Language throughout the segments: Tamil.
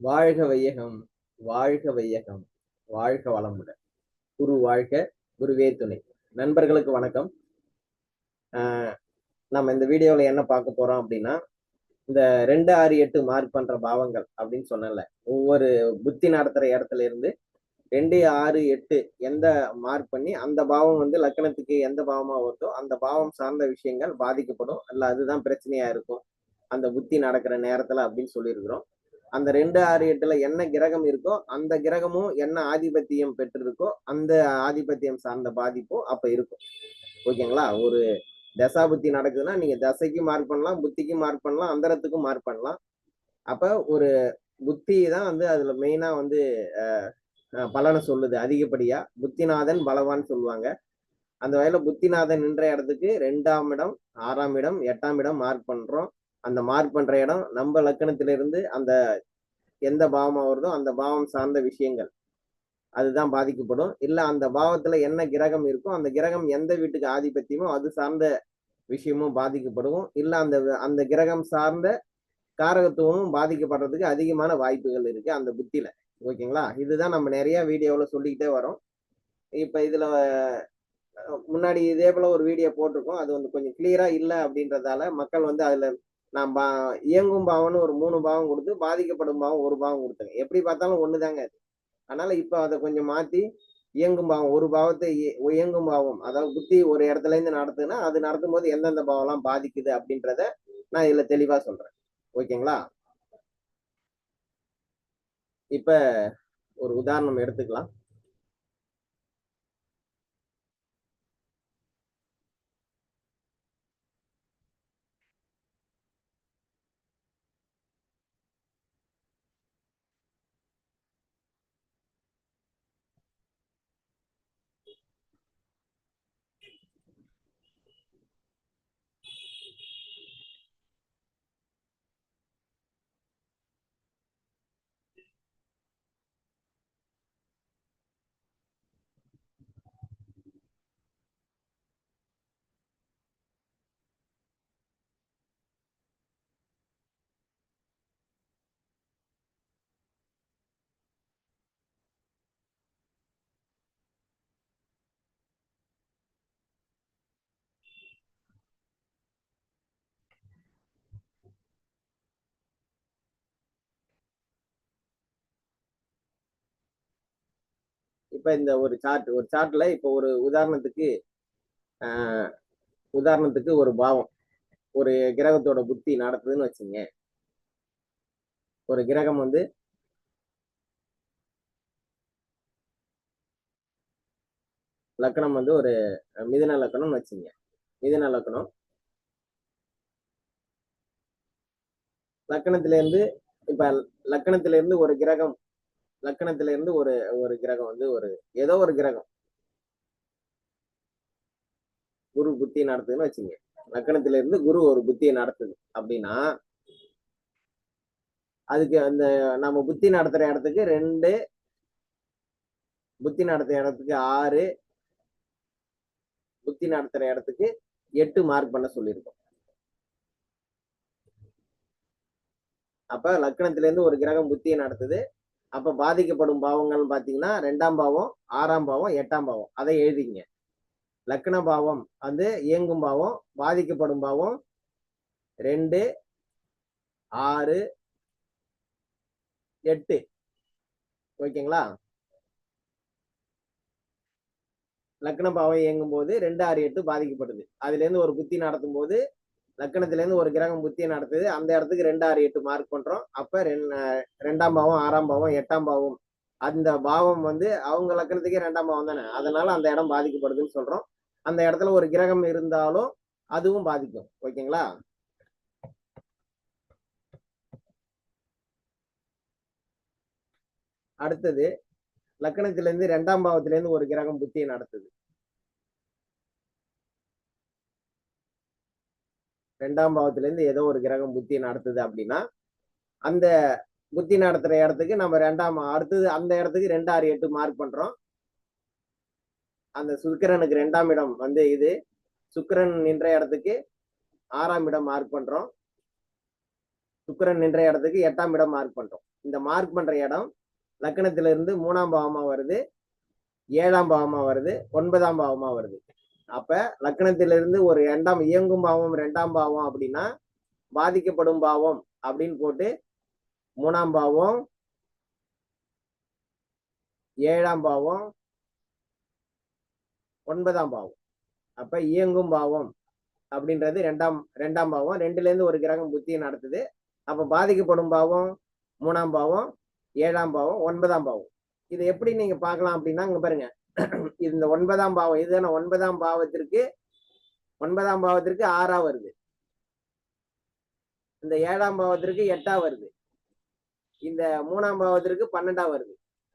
வாழ்க வையகம் வாழ்க வையகம் வாழ்க வளமுடன். குரு வாழ்க குருவே துணை. நண்பர்களுக்கு வணக்கம். நம்ம இந்த வீடியோவில் என்ன பார்க்க போறோம் அப்படின்னா இந்த ரெண்டு ஆறு எட்டு மார்க் பண்ற பாவங்கள் அப்படின்னு சொன்னல ஒவ்வொரு புத்தி நடத்துற இடத்துல இருந்து ரெண்டு ஆறு எட்டு எந்த மார்க் பண்ணி அந்த பாவம் வந்து லக்கணத்துக்கு எந்த பாவமா வருதோ அந்த பாவம் சார்ந்த விஷயங்கள் பாதிக்கப்படும். இல்லை அதுதான் பிரச்சனையா இருக்கும். அந்த புத்தி நடக்கிற நேரத்துல அப்படின்னு சொல்லியிருக்கிறோம். அந்த ரெண்டு ஆறு எட்டுல என்ன கிரகம் இருக்கோ அந்த கிரகமும் என்ன ஆதிபத்தியம் பெற்றிருக்கோ அந்த ஆதிபத்தியம் சார்ந்த பாதிப்பும் அப்ப இருக்கும். ஓகேங்களா? ஒரு தசா புத்தி நடக்குதுன்னா நீங்க தசைக்கு மார்க் பண்ணலாம் புத்திக்கு மார்க் பண்ணலாம் அந்தரத்துக்கும் மார்க் பண்ணலாம். அப்ப ஒரு புத்தி தான் வந்து அதுல மெயினா வந்து பலனை சொல்லுது. அதிகப்படியா புத்திநாதன் பலவான் சொல்லுவாங்க. அந்த வகையில புத்திநாதன் நின்ற இடத்துக்கு ரெண்டாம் இடம் ஆறாம் இடம் எட்டாம் இடம் மார்க் பண்றோம். அந்த மார்க் பண்ற இடம் நம்ம லக்கணத்திலிருந்து அந்த எந்த பாவம் வருதோ அந்த பாவம் சார்ந்த விஷயங்கள். அதுதான் பாதிக்கப்படும். இல்ல அந்த பாவத்துல என்ன கிரகம் இருக்கோ அந்த கிரகம் எந்த வீட்டுக்கு ஆதிபத்தியமோ அது சார்ந்த விஷயமும் பாதிக்கப்படும் இல்ல அந்த அந்த கிரகம் சார்ந்த காரகத்துவமும் பாதிக்கப்படுறதுக்கு அதிகமான வாய்ப்புகள் இருக்கு அந்த புத்தியில. ஓகேங்களா? இதுதான் நம்ம நிறைய வீடியோவில் சொல்லிக்கிட்டே வரோம். இப்ப இதுல முன்னாடி இதே போல ஒரு வீடியோ போட்டிருக்கோம். அது வந்து கொஞ்சம் கிளியரா இல்லை அப்படின்றதால மக்கள் வந்து அதுல நான் பா இயங்கும் பாவம்னு ஒரு மூணு பாவம் கொடுத்து பாதிக்கப்படும் பாவம் ஒரு பாவம் கொடுத்தேங்க எப்படி பார்த்தாலும் ஒண்ணுதாங்க அது. அதனால இப்போ அதை கொஞ்சம் மாத்தி இயங்கும் பாவம் ஒரு பாவத்தை இயங்கும் பாவம் அதாவது புத்தி ஒரு இடத்துல இருந்து நடத்துனா அது நடத்தும் போது எந்தெந்த பாவம்லாம் பாதிக்குது அப்படின்றத நான் இதுல தெளிவா சொல்றேன். ஓகேங்களா? இப்ப ஒரு உதாரணம் எடுத்துக்கலாம். இப்ப இந்த ஒரு சார்ட் ஒரு சார்ட்ல இப்ப ஒரு உதாரணத்துக்கு ஆஹ் உதாரணத்துக்கு ஒரு பாவம். ஒரு கிரகத்தோட புத்தி நடத்துதுன்னு வச்சுங்க. ஒரு கிரகம் வந்து லக்கணம் வந்து ஒரு மிதுன லக்கணம்னு வச்சுங்க. மிதுன லக்கணம். லக்கணத்துல இருந்து இப்ப லக்கணத்துல இருந்து ஒரு கிரகம் லக்கணத்துல இருந்து ஒரு ஒரு கிரகம் வந்து ஒரு ஏதோ ஒரு கிரகம். குரு புத்தி நடத்துதுன்னு வச்சுங்க. லக்கணத்துல இருந்து குரு ஒரு புத்தியை நடத்துது. அப்படின்னா அதுக்கு அந்த நம்ம புத்தி நடத்துற இடத்துக்கு ரெண்டு புத்தி நடத்துற இடத்துக்கு ஆறு புத்தி நடத்துற இடத்துக்கு எட்டு மார்க் பண்ண சொல்லியிருக்கோம். அப்ப லக்கணத்துல இருந்து ஒரு கிரகம் புத்தியை நடத்துது. அப்ப பாதிக்கப்படும் பாவங்கள்னு பாத்தீங்கன்னா ரெண்டாம் பாவம் ஆறாம் பாவம் எட்டாம் பாவம். அதை எழுதிங்க லக்ன பாவம் வந்து இயங்கும் பாவம் பாதிக்கப்படும் பாவம் ரெண்டு ஆறு எட்டு. ஓகேங்களா? லக்ன பாவம் இயங்கும் போது ரெண்டு ஆறு எட்டு பாதிக்கப்படுது. அதுல இருந்து ஒரு புத்தி நடத்தும் போது லக்கணத்துல இருந்து ஒரு கிரகம் புத்தியை நடத்துது. அந்த இடத்துக்கு ரெண்டு ஆறு எட்டு மார்க் பண்ணுறோம் அப்ப ரெண்டாம் பாவம் ஆறாம் பாவம் எட்டாம் பாவம். அந்த பாவம் வந்து அவங்க லக்கணத்துக்கே ரெண்டாம் பாவம் தானே. அதனால அந்த இடம் பாதிக்கப்படுதுன்னு சொல்றோம். அந்த இடத்துல ஒரு கிரகம் இருந்தாலும் அதுவும் பாதிக்கும். ஓகேங்களா? அடுத்தது லக்கணத்துல இருந்து ரெண்டாம் பாவத்திலேருந்து ஒரு கிரகம் புத்தியை நடத்துது. ரெண்டாம் பாவத்துல இருந்து ஏதோ ஒரு கிரகம் புத்தி நடத்துது அப்படின்னா அந்த புத்தி நடத்துற இடத்துக்கு நம்ம ரெண்டாம் அடுத்தது அந்த இடத்துக்கு ரெண்டு ஆறு எட்டு மார்க் பண்றோம். அந்த சுக்கிரனுக்கு ரெண்டாம் இடம் வந்து இது. சுக்கிரன் நின்ற இடத்துக்கு ஆறாம் இடம் மார்க் பண்றோம். சுக்கிரன் நின்ற இடத்துக்கு எட்டாம் இடம் மார்க் பண்றோம். இந்த மார்க் பண்ற இடம் லக்னத்துல இருந்து மூணாம் பாவமா வருது ஏழாம் பாவமா வருது ஒன்பதாம் பாவமா வருது. அப்ப லக்னத்திலிருந்து ஒரு இரண்டாம் இயங்கும் பாவம் ரெண்டாம் பாவம் அப்படின்னா பாதிக்கப்படும் பாவம் அப்படின்னு போட்டு மூணாம் பாவம் ஏழாம் பாவம் ஒன்பதாம் பாவம். அப்ப இயங்கும் பாவம் அப்படின்றது ரெண்டாம் ரெண்டாம் பாவம். ரெண்டுல இருந்து ஒரு கிரகம் புத்தியை நடத்துது. அப்ப பாதிக்கப்படும் பாவம் மூணாம் பாவம் ஏழாம் பாவம் ஒன்பதாம் பாவம். இது எப்படி நீங்க பார்க்கலாம் அப்படின்னா இங்க பாருங்க. இந்த ஒன்பதாம் பாவம் இதுதான ஒன்பதாம் பாவத்திற்கு ஒன்பதாம் பாவத்திற்கு ஆறா வருது. இந்த ஏழாம் பாவத்திற்கு எட்டா வருது. இந்த மூணாம் பாவத்திற்கு பன்னெண்டா வருது.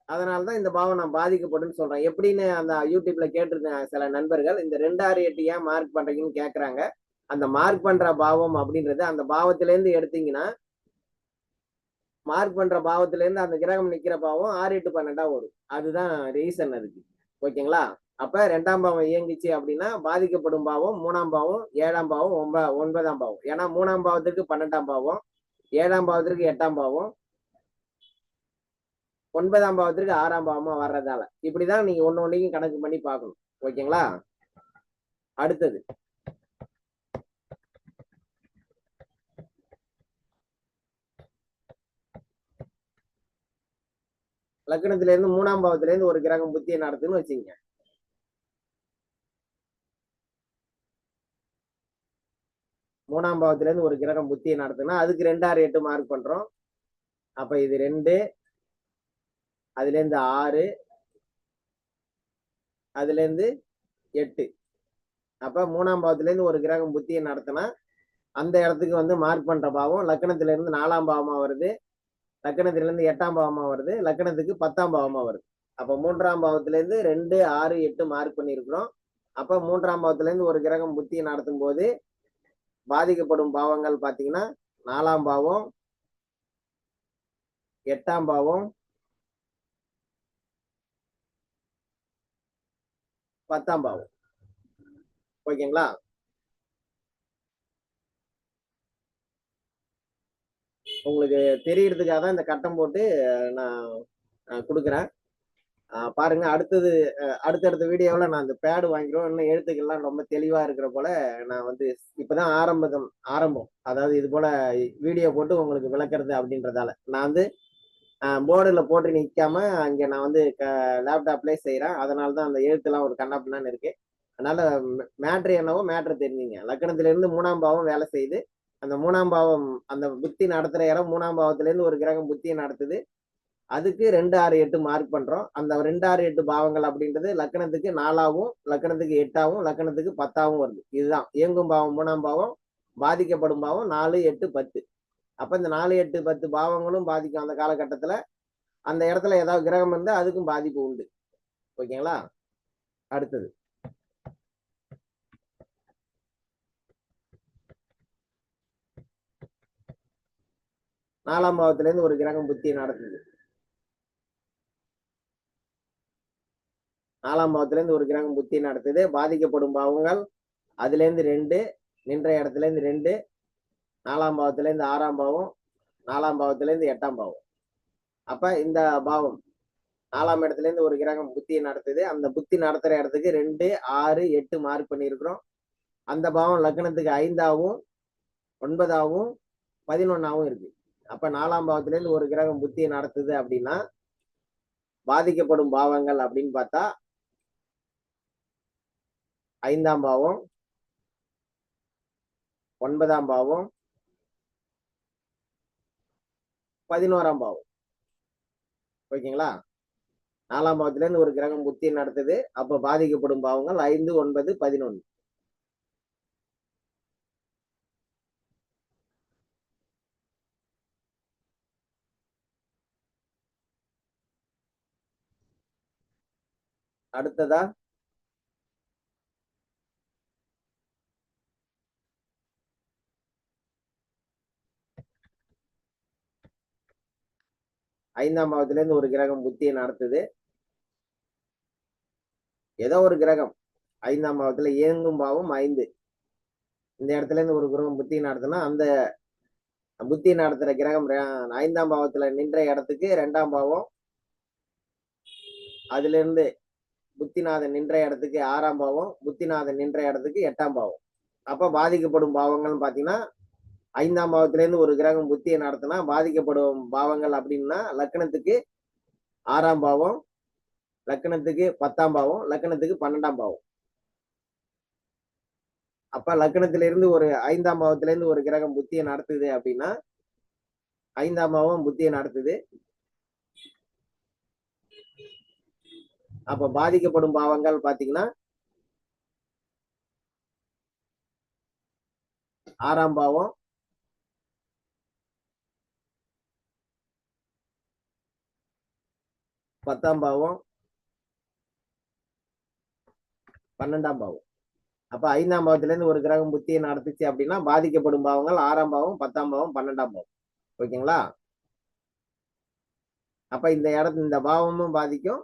அதனாலதான் இந்த பாவம் நான் பாதிக்கப்படும் சொல்றேன். எப்படின்னு அந்த யூடியூப்ல கேட்டிருந்தேன் சில நண்பர்கள் இந்த ரெண்டு ஆறு எட்டு ஏன் மார்க் பண்றீங்கன்னு கேக்குறாங்க. அந்த மார்க் பண்ற பாவம் அப்படின்றது அந்த பாவத்தில இருந்து எடுத்தீங்கன்னா மார்க் பண்ற பாவத்துல இருந்து அந்த கிரகம் நிக்கிற பாவம் ஆறு எட்டு பன்னெண்டா வரும். அதுதான் ரீசன் அதுக்கு. ஓகேங்களா? அப்ப ரெண்டாம் பாவம் இயங்குச்சு அப்படின்னா பாதிக்கப்படும் பாவம் மூணாம் பாவம் ஏழாம் பாவம் ஒன்ப ஒன்பதாம் பாவம். ஏன்னா மூணாம் பாவத்திற்கு பன்னெண்டாம் பாவம் ஏழாம் பாவத்திற்கு எட்டாம் பாவம் ஒன்பதாம் பாவத்திற்கு ஆறாம் பாவமா வர்றதால. இப்படிதான் நீங்க ஒண்ணு ஒன்றையும் கணக்கு பண்ணி பார்க்கணும். ஓகேங்களா? அடுத்தது. லக்னத்துல இருந்து மூணாம் பாவத்துல இருந்து ஒரு கிரகம் புத்தியை நடத்துன்னு வச்சுங்க மூணாம் பாவத்துல இருந்து ஒரு கிரகம் புத்தியை நடத்துனா அதுக்கு ரெண்டு ஆறு எட்டு மார்க் பண்றோம். அப்ப இது ரெண்டு அதுல இருந்து ஆறு அதுல இருந்து எட்டு. அப்ப மூணாம் பாவத்துல இருந்து ஒரு கிரகம் புத்தியை நடத்தினா அந்த இடத்துக்கு வந்து மார்க் பண்ற பாவம் லக்கணத்துல இருந்து நாலாம் பாவமா வருது. லக்கணத்திலிருந்து எட்டாம் பாவமா வருது லக்கணத்துக்கு பத்தாம் பாவமா வருது. அப்ப மூன்றாம் பாவத்திலேருந்து ரெண்டு ஆறு எட்டு மார்க் பண்ணியிருக்கிறோம். அப்ப மூன்றாம் பாவத்திலேருந்து ஒரு கிரகம் புத்தியை நடத்தும் போது பாதிக்கப்படும் பாவங்கள் பார்த்தீங்கன்னா நாலாம் பாவம் எட்டாம் பாவம் பத்தாம் பாவம். ஓகேங்களா? உங்களுக்கு தெரியறதுக்காக தான் இந்த கட்டம் போட்டு நான் கொடுக்குறேன். பாருங்க அடுத்தது அடுத்தடுத்த வீடியோவில் நான் அந்த பேடு வாங்கிடுவோம் இன்னும் எழுத்துக்கள்லாம் ரொம்ப தெளிவாக இருக்கிற போல நான் வந்து இப்போதான் ஆரம்பம் ஆரம்பம். அதாவது இது போல வீடியோ போட்டு உங்களுக்கு விளக்குறது அப்படின்றதால. நான் வந்து போர்டில் போட்டு நிற்காம அங்கே நான் வந்து க லேப்டாப்லேயே செய்கிறேன் அதனால தான் அந்த எழுத்துலாம் ஒரு கண்ணாப்பின்னு இருக்கு. அதனால மேட்ரு என்னவோ மேட்ரு தெரிஞ்சுங்க. லக்கணத்துலேருந்து மூணாம் பாவம் வேலை செய்யுது. அந்த மூணாம் பாவம் அந்த புத்தி நடத்துற இடம் மூணாம் பாவத்திலேருந்து ஒரு கிரகம் புத்தியை நடத்துது. அதுக்கு ரெண்டு ஆறு எட்டு மார்க் பண்றோம். அந்த ரெண்டு ஆறு எட்டு பாவங்கள் அப்படின்றது லக்கணத்துக்கு நாலாவும் லக்கணத்துக்கு எட்டாவும் லக்கணத்துக்கு பத்தாவும் வருது. இதுதான். இயங்கும் பாவம் மூணாம் பாவம் பாதிக்கப்படும் பாவம் நாலு எட்டு பத்து. அப்ப இந்த நாலு எட்டு பத்து பாவங்களும் பாதிக்கும் அந்த காலகட்டத்துல. அந்த இடத்துல ஏதாவது கிரகம் இருந்தால் அதுக்கும் பாதிப்பு உண்டு. ஓகேங்களா? அடுத்தது. நாலாம் பாவத்துல இருந்து ஒரு கிரகம் புத்தியை நடத்துது. நாலாம் பாவத்திலேருந்து ஒரு கிரகம் புத்தி நடத்துது. பாதிக்கப்படும் பாவங்கள் அதுலேருந்து ரெண்டு நின்ற இடத்துல இருந்து ரெண்டு நாலாம் பாவத்துல இருந்து ஆறாம் பாவம் நாலாம் பாவத்துல இருந்து எட்டாம் பாவம். அப்போ இந்த பாவம் நாலாம் இடத்துல இருந்து ஒரு கிரகம் புத்தியை நடத்துது. அந்த புத்தி நடத்துகிற இடத்துக்கு ரெண்டு ஆறு எட்டு மார்க் பண்ணியிருக்கிறோம். அந்த பாவம் லக்னத்துக்கு ஐந்தாவும் ஒன்பதாவும் பதினொன்னாவும் இருக்குது அப்ப நாலாம் பகவத்துலேருந்து ஒரு கிரகம் புத்தியை நடத்துது அப்படின்னா பாதிக்கப்படும் பாவங்கள் அப்படின்னு பார்த்தா ஐந்தாம் பாவம் ஒன்பதாம் பாவம் பதினோராம் பாவம். ஓகேங்களா? நாலாம் பாவத்திலேருந்து ஒரு கிரகம் புத்தியை நடத்துது அப்ப பாதிக்கப்படும் பாவங்கள் ஐந்து ஒன்பது பதினொன்று அடுத்ததா? ஐந்தாம் பாவத்துல இருந்து ஒரு கிரகம் புத்தியை நடத்துது. ஏதோ ஒரு கிரகம். ஐந்தாம் பாவத்துல இயங்கும் பாவம் ஐந்து. இந்த இடத்துல இருந்து ஒரு கிரகம் புத்தியை நடத்துனா அந்த புத்தி நடத்துற கிரகம் ஐந்தாம் பாவத்துல நின்ற இடத்துக்கு ரெண்டாம் பாவம். அதுல இருந்து புத்திநாதன் நின்ற இடத்துக்கு ஆறாம் பாவம் புத்திநாதன் நின்ற இடத்துக்கு எட்டாம் பாவம். அப்ப பாதிக்கப்படும் பாவங்கள்னு பாத்தீங்கன்னா ஐந்தாம் பாவத்திலேருந்து ஒரு கிரகம் புத்தியை நடத்தினா பாதிக்கப்படும் பாவங்கள் அப்படின்னா லக்னத்துக்கு ஆறாம் பாவம் லக்னத்துக்கு பத்தாம் பாவம் லக்னத்துக்கு பன்னெண்டாம் பாவம். அப்ப லக்னத்தில இருந்து ஒரு ஐந்தாம் பாவத்திலேருந்து ஒரு கிரகம் புத்தியை நடத்துது அப்படின்னா ஐந்தாம் பாவம் புத்தியை நடத்துது. அப்ப பாதிக்கப்படும் பாவங்கள் பாத்தீங்கன்னா ஆறாம் பாவம் பத்தாம் பாவம் பன்னெண்டாம் பாவம். அப்ப ஐந்தாம் பாவத்துல இருந்து ஒரு கிரகம் புத்தியை நடத்துச்சு அப்படின்னா பாதிக்கப்படும் பாவங்கள் ஆறாம் பாவம் பத்தாம் பாவம் பன்னெண்டாம் பாவம். ஓகேங்களா? அப்ப இந்த இடத்து இந்த பாவமும் பாதிக்கும்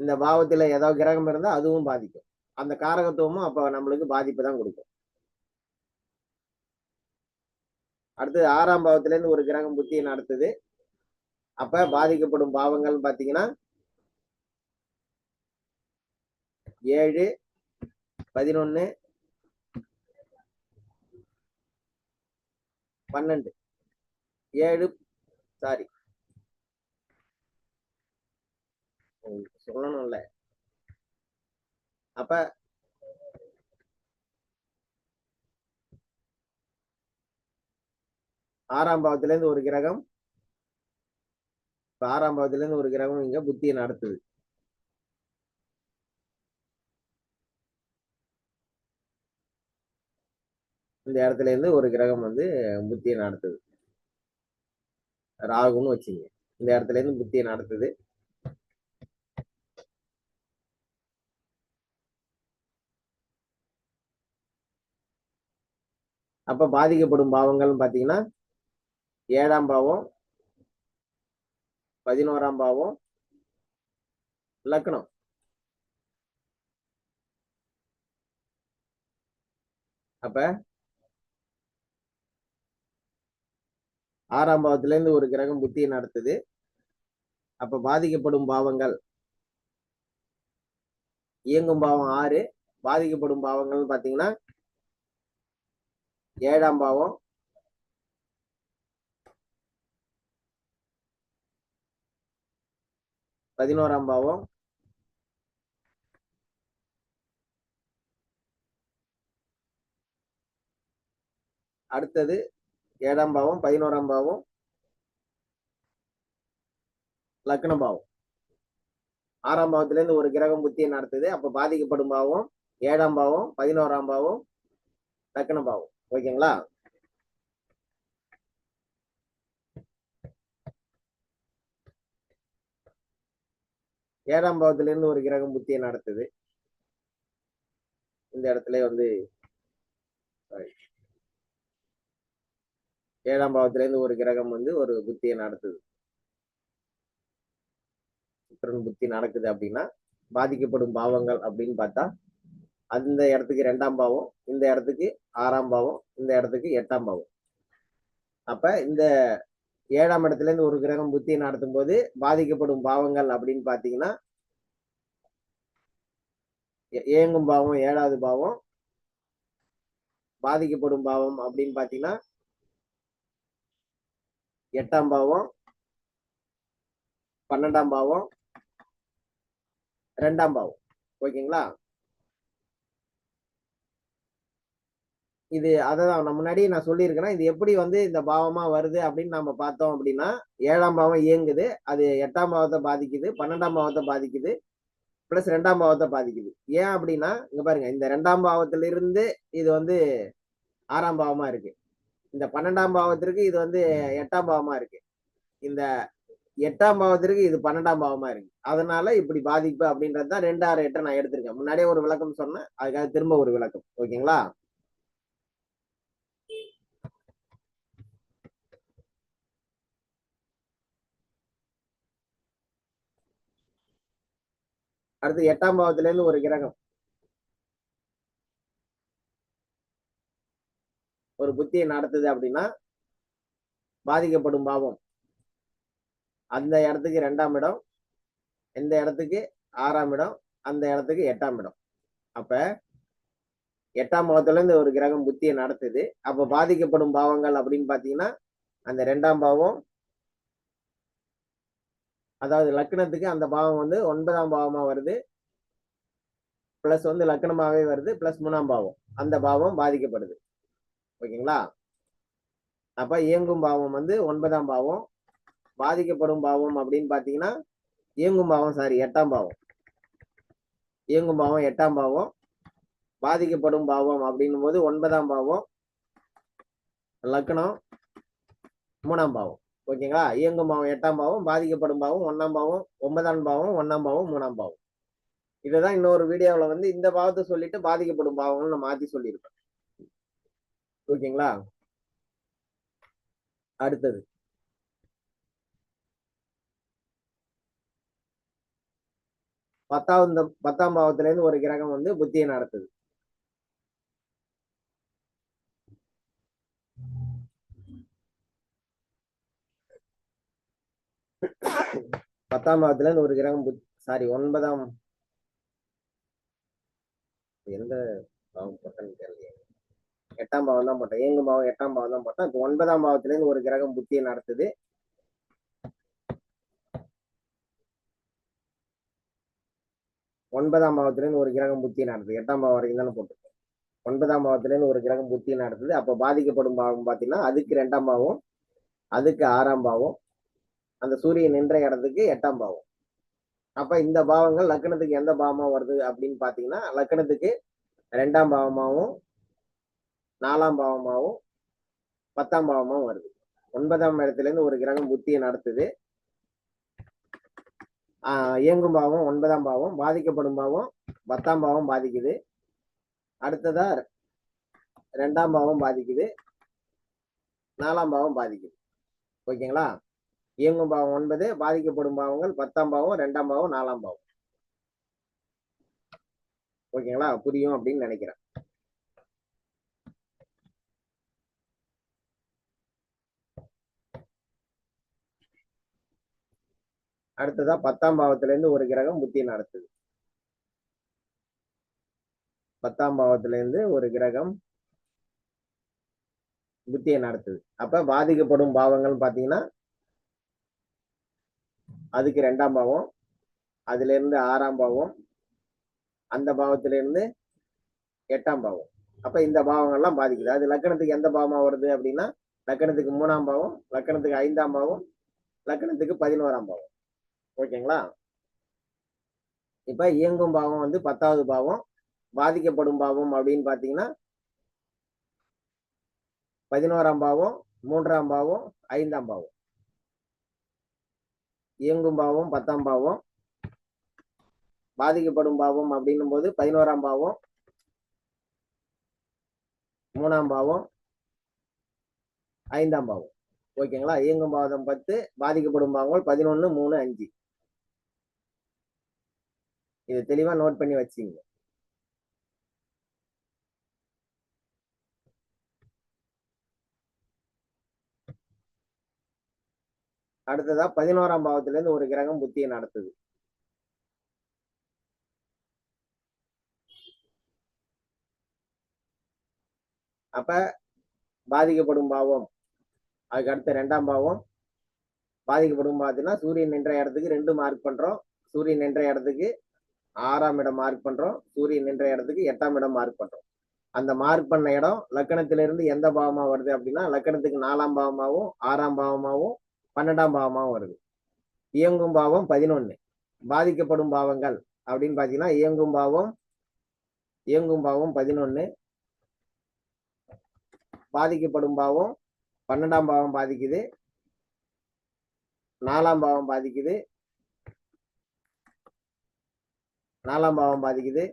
இந்த பாவத்தில் ஏதோ கிரகம் இருந்தால் அதுவும் பாதிக்கும். அந்த காரகத்துவமும் அப்போ நம்மளுக்கு பாதிப்பு தான் கொடுக்கும். அடுத்தது ஆறாம் பாவத்திலேருந்து ஒரு கிரகம் புத்தி நடத்துது. அப்போ பாதிக்கப்படும் பாவங்கள்னு பார்த்தீங்கன்னா ஏழு பதினொன்று பன்னெண்டு. ஏழு சாரி உங்களுக்கு சொல்லணும்ல. அப்ப ஆறாம் பாவத்துல இருந்து ஒரு கிரகம் இப்ப ஆறாம் பாவத்துல இருந்து ஒரு கிரகம் இங்க புத்தியை நடத்துது. இந்த இடத்துல இருந்து ஒரு கிரகம் வந்து புத்தியை நடத்துது. ராகுன்னு வச்சுங்க. இந்த இடத்துல இருந்து புத்தியை நடத்துது. அப்ப பாதிக்கப்படும் பாவங்கள்னு பாத்தீங்கன்னா ஏழாம் பாவம் பதினோராம் பாவம் லக்னம். அப்ப ஆறாம் பாவத்துல இருந்து ஒரு கிரகம் புத்தியை நடத்துது. அப்ப பாதிக்கப்படும் பாவங்கள். இயங்கும் பாவம் ஆறு பாதிக்கப்படும் பாவங்கள்னு பாத்தீங்கன்னா ஏழாம் பாவம். பதினோராம் பாவம். அடுத்தது ஏழாம் பாவம் பதினோராம் பாவம். லக்ன பாவம். ஆறாம் பாவத்திலேருந்து ஒரு கிரகம் புத்தியை நடத்துது. அப்ப பாதிக்கப்படும் பாவம் ஏழாம் பாவம் பதினோராம் பாவம் லக்ன பாவம். ஓகேங்களா? ஏழாம் பாவத்துல இருந்து ஒரு கிரகம் புத்தியை நடத்துது. இந்த இடத்துல வந்து ஏழாம் பாவத்துல இருந்து ஒரு கிரகம் வந்து ஒரு புத்தியை நடத்துது. சுக்கரன் புத்தி நடக்குது அப்படின்னா பாதிக்கப்படும் பாவங்கள் அப்படின்னு பார்த்தா அந்த இடத்துக்கு ரெண்டாம் பாவம் இந்த இடத்துக்கு ஆறாம் பாவம் இந்த இடத்துக்கு எட்டாம் பாவம். அப்ப இந்த ஏழாம் இடத்துல இருந்து ஒரு கிரகம் புத்தி நடத்தும் போது பாதிக்கப்படும் பாவங்கள் அப்படின்னு பாத்தீங்கன்னா ஏங்கும் பாவம் ஏழாவது பாவம் பாதிக்கப்படும் பாவம் அப்படின்னு பாத்தீங்கன்னா எட்டாம் பாவம் பன்னெண்டாம் பாவம் ரெண்டாம் பாவம். ஓகேங்களா? இது அதான் நான் முன்னாடியே நான் சொல்லியிருக்கிறேன். இது எப்படி வந்து இந்த பாவமா வருது அப்படின்னு நம்ம பார்த்தோம் அப்படின்னா ஏழாம் பாவம் இயங்குது. அது எட்டாம் பாவத்தை பாதிக்குது பன்னெண்டாம் பாவத்தை பாதிக்குது பிளஸ் ரெண்டாம் பாவத்தை பாதிக்குது. ஏன் அப்படின்னா இங்க பாருங்க இந்த ரெண்டாம் பாவத்திலிருந்து இது வந்து ஆறாம் பாவமா இருக்கு. இந்த பன்னெண்டாம் பாவத்திற்கு இது வந்து எட்டாம் பாவமா இருக்கு. இந்த எட்டாம் பாவத்திற்கு இது பன்னெண்டாம் பாவமா இருக்கு. அதனால இப்படி பாதிப்பு அப்படின்றது தான் ரெண்டு ஆறு எட்டை நான் எடுத்திருக்கேன். முன்னாடியே ஒரு விளக்கம் சொன்னேன் அதுக்காக திரும்ப ஒரு விளக்கம். ஓகேங்களா? அடுத்து எட்டாம் பாவத்துல இருந்து ஒரு கிரகம். ஒரு புத்தியை நடத்துது அப்படின்னா பாதிக்கப்படும் பாவம். அந்த இடத்துக்கு ரெண்டாம் இடம் இந்த இடத்துக்கு ஆறாம் இடம் அந்த இடத்துக்கு எட்டாம் இடம். அப்ப எட்டாம் பாவத்துல இருந்து ஒரு கிரகம் புத்தியை நடத்துது. அப்ப பாதிக்கப்படும் பாவங்கள் அப்படின்னு பாத்தீங்கன்னா அந்த ரெண்டாம் பாவம் அதாவது லக்னத்துக்கு அந்த பாவம் வந்து ஒன்பதாம் பாவமா வருது. பிளஸ் வந்து லக்னமாவே வருது. பிளஸ் மூணாம் பாவம். அந்த பாவம் பாதிக்கப்படுது. ஓகேங்களா? அப்ப இயங்கும் பாவம் வந்து ஒன்பதாம் பாவம். பாதிக்கப்படும் பாவம் அப்படின்னு பாத்தீங்கன்னா இயங்கும் பாவம் சாரி எட்டாம் பாவம். இயங்கும் பாவம் எட்டாம் பாவம். பாதிக்கப்படும் பாவம் அப்படின்னும் போது ஒன்பதாம் பாவம். லக்னம் மூணாம் பாவம். ஓகேங்களா? இயங்கும் பாவம் எட்டாம் பாவம் பாதிக்கப்படும் பாவம் ஒன்னாம் பாவம் ஒன்பதாம் பாவம் ஒன்னாம் பாவம் மூணாம் பாவம். இதுதான் இன்னொரு வீடியோவில் வந்து இந்த பாவத்தை சொல்லிட்டு பாதிக்கப்படும் பாவம்னு நான் மாத்தி சொல்லியிருப்பேன். ஓகேங்களா? அடுத்தது. பத்தாவது பத்தாம் பாவத்திலேருந்து ஒரு கிரகம் வந்து புத்தியை நடத்துது. பத்தாம் பாவத்துல இருந்து ஒரு கிரகம் சாரி ஒன்பதாம் எந்த பாவம் போட்டேன்னு தெரியல எட்டாம் பாவம் தான் போட்டேன். ஏங்கு பாவம் எட்டாம் பாவம் தான் போட்டேன். இப்போ ஒன்பதாம் பாவத்துல இருந்து ஒரு கிரகம் புத்தியை நடத்துது. ஒன்பதாம் பாவத்துல இருந்து ஒரு கிரகம் புத்தியை நடத்துது. எட்டாம் பாவம் வரைக்கும் தானே போட்டிருக்கோம் ஒன்பதாம் பாவத்துல இருந்து ஒரு கிரகம் புத்தி நடத்துது. அப்ப பாதிக்கப்படும் பாவம் பாத்தீங்கன்னா அதுக்கு ரெண்டாம் பாவம் அதுக்கு ஆறாம் பாவம் அந்த சூரியன் நின்ற இடத்துக்கு எட்டாம் பாவம். அப்ப இந்த பாவங்கள் லக்கணத்துக்கு எந்த பாவமா வருது அப்படின்னு பாத்தீங்கன்னா லக்கணத்துக்கு ரெண்டாம் பாவமாகவும் நாலாம் பாவமாகவும் பத்தாம் பாவமாகவும் வருது. ஒன்பதாம் இடத்துல இருந்து ஒரு கிரகம் புத்தியை நடத்துது. ஆஹ் இயங்கும் பாவம் ஒன்பதாம் பாவம் பாதிக்கப்படும் பாவம் பத்தாம் பாவம் பாதிக்குது. அடுத்ததா ரெண்டாம் பாவம் பாதிக்குது. நாலாம் பாவம் பாதிக்குது. ஓகேங்களா? இயங்கும் பாவம் ஒன்பது பாதிக்கப்படும் பாவங்கள் பத்தாம் பாவம் ரெண்டாம் பாவம் நாலாம் பாவம். ஓகேங்களா? புரியும் அப்படின்னு நினைக்கிறேன். அடுத்ததா பத்தாம் பாவத்துல இருந்து ஒரு கிரகம் புத்தி நடத்துது. பத்தாம் பாவத்துல இருந்து ஒரு கிரகம் புத்தியை நடத்துது. அப்ப பாதிக்கப்படும் பாவங்கள் பாத்தீங்கன்னா அதுக்கு ரெண்டாம் பாவம் அதுலேருந்து ஆறாம் பாவம் அந்த பாவத்திலேருந்து எட்டாம் பாவம். அப்போ இந்த பாவங்கள்லாம் பாதிக்குது. அது லக்கணத்துக்கு எந்த பாவமாக வருது அப்படின்னா லக்கணத்துக்கு மூணாம் பாவம் லக்கணத்துக்கு ஐந்தாம் பாவம் லக்கணத்துக்கு பதினோராம் பாவம். ஓகேங்களா? இப்போ இயங்கும் பாவம் வந்து பத்தாவது பாவம் பாதிக்கப்படும் பாவம் அப்படின்னு பார்த்தீங்கன்னா பதினோராம் பாவம் மூன்றாம் பாவம் ஐந்தாம் பாவம். இயங்கும் பாவம் பத்தாம் பாவம் பாதிக்கப்படும் பாவம் அப்படின்னும் போது பதினோராம் பாவம் மூணாம் பாவம் ஐந்தாம் பாவம். ஓகேங்களா? இயங்கும் பாவம் பத்து பாதிக்கப்படும் பாவங்கள் பதினொன்னு மூணு அஞ்சு. இதை தெளிவா நோட் பண்ணி வச்சுங்க அடுத்ததா பதினோராம் பாவத்துல இருந்து ஒரு கிரகம் புத்தியை நடத்துது. அப்ப பாதிக்கப்படும் பாவம். அதுக்கு அடுத்த ரெண்டாம் பாவம். பாதிக்கப்படும் பார்த்தீங்கன்னா சூரியன் நின்ற இடத்துக்கு ரெண்டு மார்க் பண்றோம். சூரியன் நின்ற இடத்துக்கு ஆறாம் இடம் மார்க் பண்றோம். சூரியன் நின்ற இடத்துக்கு எட்டாம் இடம் மார்க் பண்றோம். அந்த மார்க் பண்ண இடம் லக்கணத்திலிருந்து எந்த பாவமா வருது அப்படின்னா லக்கணத்துக்கு நாலாம் பாவமாகவும் ஆறாம் பாவமாகவும் பன்னெண்டாம் பாவமாகவும் வருது. இயங்கும் பாவம் பதினொன்று பாதிக்கப்படும் பாவங்கள் அப்படின்னு பார்த்தீங்கன்னா இயங்கும் பாவம் இயங்கும் பாவம் பதினொன்று பாதிக்கப்படும் பாவம் பன்னெண்டாம் பாவம் பாதிக்குது. நாலாம் பாவம் பாதிக்குது. நாலாம் பாவம் பாதிக்குது.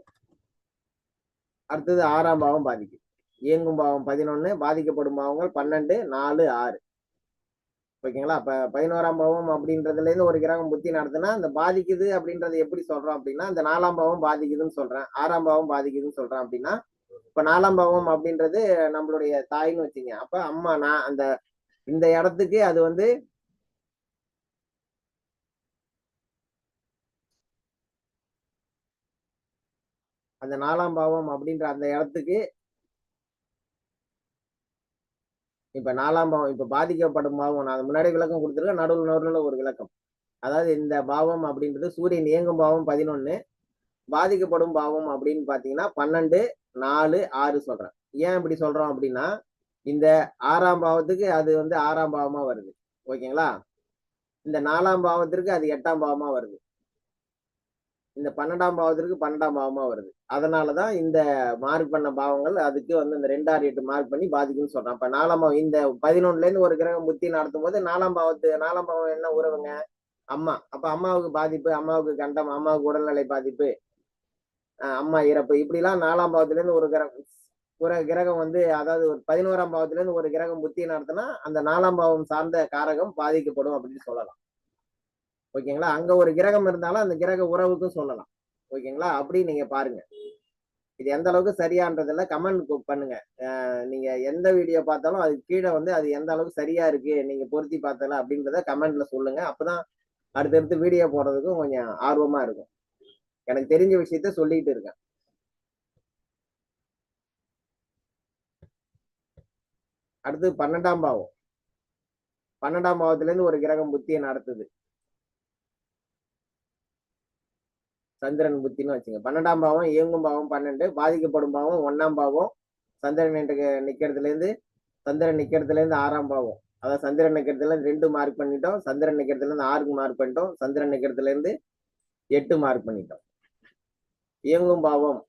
அடுத்தது ஆறாம் பாவம் பாதிக்குது. இயங்கும் பாவம் பதினொன்று பாதிக்கப்படும் பாவங்கள் பன்னெண்டு நாலு ஆறு. ஓகேங்களா? அப்ப பதினோராம் பாவம் அப்படின்றதுல இருந்து ஒரு கிரகம் புத்தி நடத்துனா அந்த பாதிக்குது அப்படின்றத எப்படி சொல்றோம் அப்படின்னா அந்த நாலாம் பாவம் பாதிக்குதுன்னு சொல்றேன். ஆறாம் பாவம் பாதிக்குதுன்னு சொல்றேன் அப்படின்னா இப்ப நாலாம் பாவம் அப்படின்றது நம்மளுடைய தாய்னு வச்சுங்க. அப்ப அம்மா நான் அந்த இந்த இடத்துக்கு அது வந்து அந்த நாலாம் பாவம் அப்படின்ற அந்த இடத்துக்கு இப்ப நாலாம் பாவம் இப்ப பாதிக்கப்படும் பாவம் நான் முன்னாடி விளக்கம் கொடுத்துருக்கேன் நடுவில் நடுவில் ஒரு விளக்கம். அதாவது இந்த பாவம் அப்படின்றது சூரியன் இயங்கும் பாவம் பதினொன்னு பாதிக்கப்படும் பாவம் அப்படின்னு பாத்தீங்கன்னா பன்னெண்டு நாலு ஆறு சொல்றேன். ஏன் இப்படி சொல்றோம் அப்படின்னா இந்த ஆறாம் பாவத்துக்கு அது வந்து ஆறாம் பாவமா வருது. ஓகேங்களா? இந்த நாலாம் பாவத்திற்கு அது எட்டாம் பாவமா வருது. இந்த பன்னெண்டாம் பாவத்திற்கு பன்னெண்டாம் பாவமா வருது. அதனாலதான் இந்த மார்க் பண்ண பாவங்கள் அதுக்கு வந்து இந்த ரெண்டாறு எட்டு மார்க் பண்ணி பாதிக்கும்னு சொல்றான். அப்ப நாலாம் பாவம் இந்த பதினொன்னுல இருந்து ஒரு கிரகம் புத்தி நடத்தும் போது நாலாம் பாவத்து நாலாம் பாவம் என்ன உறவுங்க? அம்மா. அப்ப அம்மாவுக்கு பாதிப்பு அம்மாவுக்கு கண்டம் அம்மாவுக்கு உடல்நிலை பாதிப்பு அம்மா இறப்பு. இப்படிலாம் நாலாம் பாவத்துல இருந்து ஒரு கிரகம் ஒரு கிரகம் வந்து அதாவது ஒரு பதினோராம் பாவத்துல இருந்து ஒரு கிரகம் புத்தி நடத்தினா அந்த நாலாம் பாவம் சார்ந்த காரகம் பாதிக்கப்படும் அப்படின்னு சொல்லலாம். ஓகேங்களா? அங்க ஒரு கிரகம் இருந்தாலும் அந்த கிரக உறவுக்கும் சொல்லலாம். ஓகேங்களா? அப்படி நீங்க பாருங்க. இது எந்த அளவுக்கு சரியான்றதுல கமெண்ட் பண்ணுங்க. நீங்க எந்த வீடியோ பார்த்தாலும் அது கீழே வந்து அது எந்த அளவுக்கு சரியா இருக்கு நீங்க பொருத்தி பார்த்தல அப்படின்றத கமெண்ட்ல சொல்லுங்க. அப்பதான் அடுத்தடுத்து வீடியோ போடுறதுக்கும் கொஞ்சம் ஆர்வமா இருக்கும். எனக்கு தெரிஞ்ச விஷயத்த சொல்லிட்டு இருக்கேன். அடுத்து பன்னெண்டாம் பாவம். பன்னெண்டாம் பாவத்துல இருந்து ஒரு கிரகம் புத்தியை நடத்துது. சந்திரன் புத்தின்னு வச்சுங்க. பன்னெண்டாம் பாவம் இயங்கும் பாவம் பன்னெண்டு பாதிக்கப்படும் பாவம் ஒன்னாம் பாவம். சந்திரன் நிக்கிறதுல இருந்து சந்திரன் நிற்கிறதுலேருந்து ஆறாம் பாவம். அதாவது சந்திரன் நிற்கிறதுலேருந்து ரெண்டு மார்க் பண்ணிட்டோம் சந்திரன் நிற்கிறதுலேருந்து ஆறுக்கு மார்க் பண்ணிட்டோம் சந்திரன் நிற்கிறதுலேருந்து எட்டு மார்க் பண்ணிட்டோம். இயங்கும் பாவம்.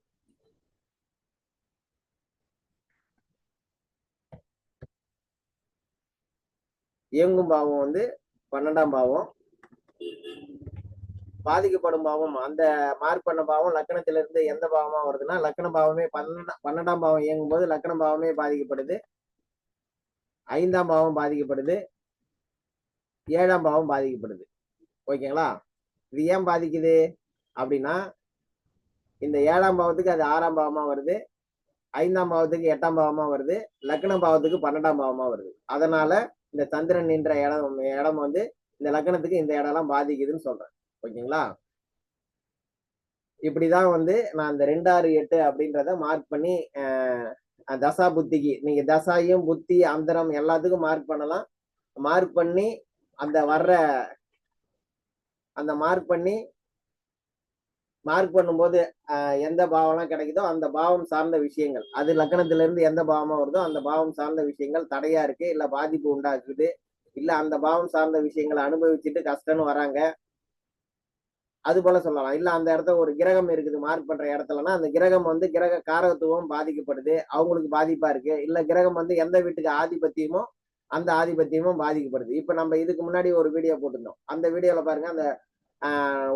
இயங்கும் பாவம் வந்து பன்னெண்டாம் பாவம். பாதிக்கப்படும் பாவம் அந்த மார்க் பண்ண பாவம் லக்கணத்துல இருந்து எந்த பாவமா வருதுன்னா லக்கண பாவமே பன்னெண்டாம் பன்னெண்டாம் பாவம் இயங்கும் போது லக்கண பாவமே பாதிக்கப்படுது. ஐந்தாம் பாவம் பாதிக்கப்படுது. ஏழாம் பாவம் பாதிக்கப்படுது. ஓகேங்களா? இது ஏன் பாதிக்குது? அப்படின்னா இந்த ஏழாம் பாவத்துக்கு அது ஆறாம் பாவமா வருது. ஐந்தாம் பாவத்துக்கு எட்டாம் பாவமா வருது. லக்ன பாவத்துக்கு பன்னெண்டாம் பாவமா வருது. அதனால இந்த சந்திரன் நின்ற இடம் இடம் வந்து இந்த லக்னத்துக்கு இந்த இடம்லாம் பாதிக்குதுன்னு சொல்றேன். ஓகேங்களா? இப்படிதான் வந்து நான் அந்த ரெண்டு ஆறு எட்டு அப்படின்றத மார்க் பண்ணி தசா புத்திக்கு நீங்க தசாயும் புத்தி அந்தரம் எல்லாத்துக்கும் மார்க் பண்ணலாம். மார்க் பண்ணி அந்த வர்ற அந்த மார்க் பண்ணி மார்க் பண்ணும்போது எந்த பாவம்லாம் கிடைக்குதோ அந்த பாவம் சார்ந்த விஷயங்கள். அது லக்கணத்திலிருந்து எந்த பாவமா வருதோ அந்த பாவம் சார்ந்த விஷயங்கள் தடையா இருக்கு இல்ல பாதிப்பு உண்டாக்குது இல்ல அந்த பாவம் சார்ந்த விஷயங்களை அனுபவிச்சுட்டு கஷ்டம்னு வராங்க அது போல சொல்லலாம். இல்ல அந்த இடத்த ஒரு கிரகம் இருக்குது மார்க் பண்ற இடத்துலனா அந்த கிரகம் வந்து கிரக காரகத்துவம் பாதிக்கப்படுது அவங்களுக்கு பாதிப்பா இருக்கு. இல்ல கிரகம் வந்து எந்த வீட்டுக்கு ஆதிபத்தியமோ அந்த ஆதிபத்தியமும் பாதிக்கப்படுது. இப்ப நம்ம இதுக்கு முன்னாடி ஒரு வீடியோ போட்டிருந்தோம். அந்த வீடியோல பாருங்க அந்த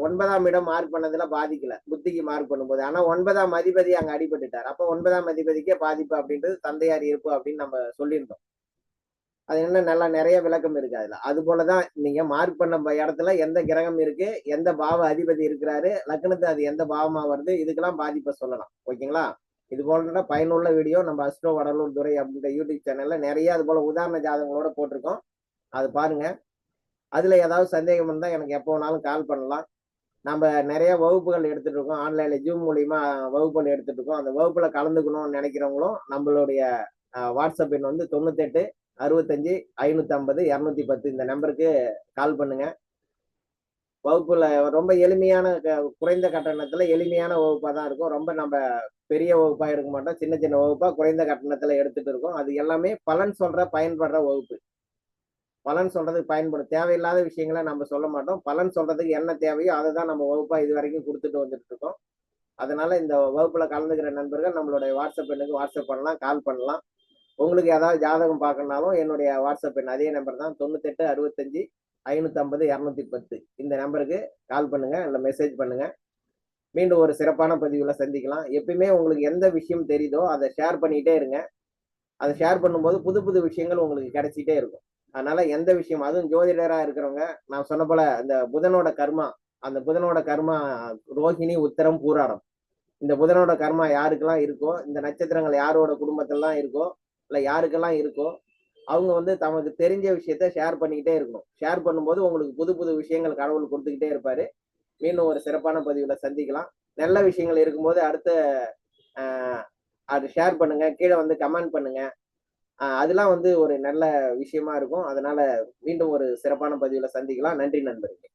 ஒன்பதாம் இடம் மார்க் பண்ணதுல பாதிக்கல. புத்திக்கு மார்க் பண்ணும்போது. ஆனா ஒன்பதாம் அதிபதி அங்க அடிபட்டுட்டார். அப்ப ஒன்பதாம் அதிபதிக்கே பாதிப்பு அப்படின்றது தந்தையார் இருப்பு அப்படின்னு நம்ம சொல்லியிருந்தோம். அது என்ன நல்லா நிறைய விளக்கம் இருக்கு அதுல. அது போலதான் நீங்க மார்க் பண்ண இடத்துல எந்த கிரகம் இருக்கு எந்த பாவ அதிபதி இருக்கிறாரு லக்னத்து அது எந்த பாவமா வருது இதுக்கெல்லாம் பாதிப்பை சொல்லலாம். ஓகேங்களா? இது போல பயனுள்ள வீடியோ நம்ம அஸ்ட்ரோ வடலூர் துறை அப்படின்ற யூடியூப் சேனல்ல நிறைய அது போல உதாரண ஜாதகங்களோட போட்டிருக்கோம். அது பாருங்க. அதுல ஏதாவது சந்தேகம் இருந்தா எனக்கு எப்போ வேணாலும் கால் பண்ணலாம். நம்ம நிறைய வகுப்புகள் எடுத்துட்டு இருக்கோம். ஆன்லைன்ல ஜூம் மூலியமா வகுப்புகள் எடுத்துட்டு இருக்கோம். அந்த வகுப்புல கலந்துக்கணும்னு நினைக்கிறவங்களும் நம்மளுடைய வாட்ஸ்அப் எண் வந்து தொண்ணூத்தெட்டு அறுபத்தஞ்சு ஐநூத்தி ஐம்பது இரநூத்தி பத்து இந்த நம்பருக்கு கால் பண்ணுங்க. வகுப்புல ரொம்ப எளிமையான குறைந்த கட்டணத்துல எளிமையான வகுப்பா தான் இருக்கும். ரொம்ப நம்ம பெரிய வகுப்பா எடுக்க மாட்டோம். சின்ன சின்ன வகுப்பா குறைந்த கட்டணத்துல எடுத்துட்டு இருக்கோம். அது எல்லாமே பலன் சொல்ற பயன்படுற வகுப்பு. பலன் சொல்றதுக்கு பயன்படும் தேவையில்லாத விஷயங்களை நம்ம சொல்ல மாட்டோம். பலன் சொல்றதுக்கு என்ன தேவையோ அதை தான் நம்ம வகுப்பா இது வரைக்கும் கொடுத்துட்டு வந்துட்டு இருக்கோம். அதனால இந்த வகுப்புல கலந்துக்கிற நண்பர்கள் நம்மளுடைய வாட்ஸ்அப் எண்ணுக்கு வாட்ஸ்அப் பண்ணலாம் கால் பண்ணலாம். உங்களுக்கு ஏதாவது ஜாதகம் பார்க்கணுனாலும் என்னுடைய வாட்ஸ்அப் எண் அதே நம்பர் தான் தொண்ணூத்தெட்டு அறுபத்தஞ்சு ஐநூற்றம்பது இரநூத்தி பத்து இந்த நம்பருக்கு கால் பண்ணுங்கள் இல்லை மெசேஜ் பண்ணுங்கள் மீண்டும் ஒரு சிறப்பான பதிவில் சந்திக்கலாம். எப்பயுமே உங்களுக்கு எந்த விஷயம் தெரியுதோ அதை ஷேர் பண்ணிகிட்டே இருங்க. அதை ஷேர் பண்ணும்போது புது புது விஷயங்கள் உங்களுக்கு கிடைச்சிட்டே இருக்கும். அதனால எந்த விஷயம் அதுவும் ஜோதிடராக இருக்கிறவங்க நான் சொன்ன போல அந்த புதனோட கர்மா அந்த புதனோட கர்மா ரோஹிணி உத்தரம் பூராடம். இந்த புதனோட கர்மா யாருக்கெல்லாம் இருக்கோ இந்த நட்சத்திரங்கள் யாரோட குடும்பத்திலாம் இருக்கோ இல்லை யாருக்கெல்லாம் இருக்கோ அவங்க வந்து தமக்கு தெரிஞ்ச விஷயத்த ஷேர் பண்ணிக்கிட்டே இருக்கணும். ஷேர் பண்ணும்போது உங்களுக்கு புது புது விஷயங்கள் கடவுள் கொடுத்துக்கிட்டே இருப்பாரு. மீண்டும் ஒரு சிறப்பான பதிவில் சந்திக்கலாம். நல்ல விஷயங்கள் இருக்கும்போது அடுத்த அது ஷேர் பண்ணுங்க. கீழே வந்து கமெண்ட் பண்ணுங்க. அதெல்லாம் வந்து ஒரு நல்ல விஷயமா இருக்கும். அதனால மீண்டும் ஒரு சிறப்பான பதிவில் சந்திக்கலாம். நன்றி நண்பர்களே.